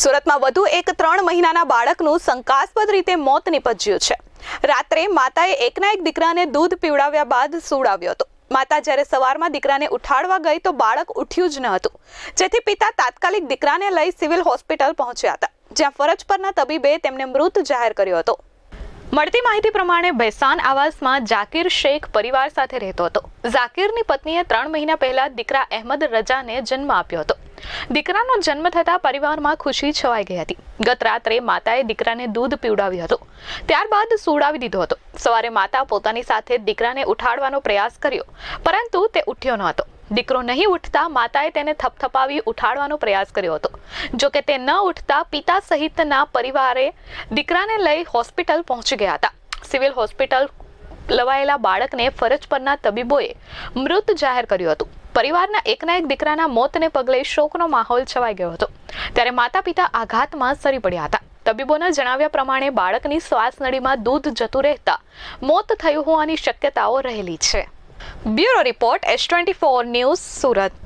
સુરતમાં વધુ એક ત્રણ મહિનાના બાળકનું શંકાસ્પદ રીતે મોત નિપજ્યું છે. રાત્રે માતાએ એકના એક દીકરાને દૂધ પીવડાવ્યા બાદ સુવડાવ્યો હતો. માતા જ્યારે સવારમાં દીકરાને ઉઠાડવા ગઈ તો બાળક ઉઠ્યું જ ન હતું. જેથી પિતા તાત્કાલિક દીકરાને લઈ સિવિલ હોસ્પિટલ પહોંચ્યા હતા. જ્યાં ફરજ પરના તબીબે તેમને મૃત જાહેર કર્યો હતો. મળતી માહિતી પ્રમાણે ભેસાન આવાસમાં જાકીર શેખ પરિવાર સાથે રહેતો હતો. ઝાકીરની પત્નીએ ત્રણ મહિના પહેલા દીકરા અહેમદ રજાને જન્મ આપ્યો હતો. દીકરાનો જન્મ થતાં પરિવારમાં ખુશી છવાઈ ગઈ હતી. ગત રાત્રે માતાએ દીકરાને દૂધ પીવડાવ્યું હતું. ત્યારબાદ સુવડાવી દીધો હતો. સવારે માતા પોતાની સાથે દીકરાને ઉઠાડવાનો પ્રયાસ કર્યો, પરંતુ તે ઉઠ્યો ન હતો. દીકરો નહીં ઉઠતા માતાએ તેને થપથપાવી ઉઠાડવાનો પ્રયાસ કર્યો હતો. જો કે તે ન ઉઠતા પિતા સહિતના પરિવારે દીકરાને લઈ હોસ્પિટલ પહોંચી ગયા હતા. સિવિલ હોસ્પિટલ લવાયેલા બાળકને ફરજ પરના તબીબોએ મૃત જાહેર કર્યું હતું. પરિવારના એકના એક દીકરાના મોતને પગલે શોકનો માહોલ છવાઈ ગયો હતો. ત્યારે માતા પિતા આઘાતમાં સરી પડ્યા હતા. તબીબોના જણાવ્યા પ્રમાણે બાળકની શ્વાસ નળીમાં દૂધ જતું રહેતા મોત થયું હોવાની શક્યતાઓ રહેલી છે. Bureau report, S twenty four news Surat.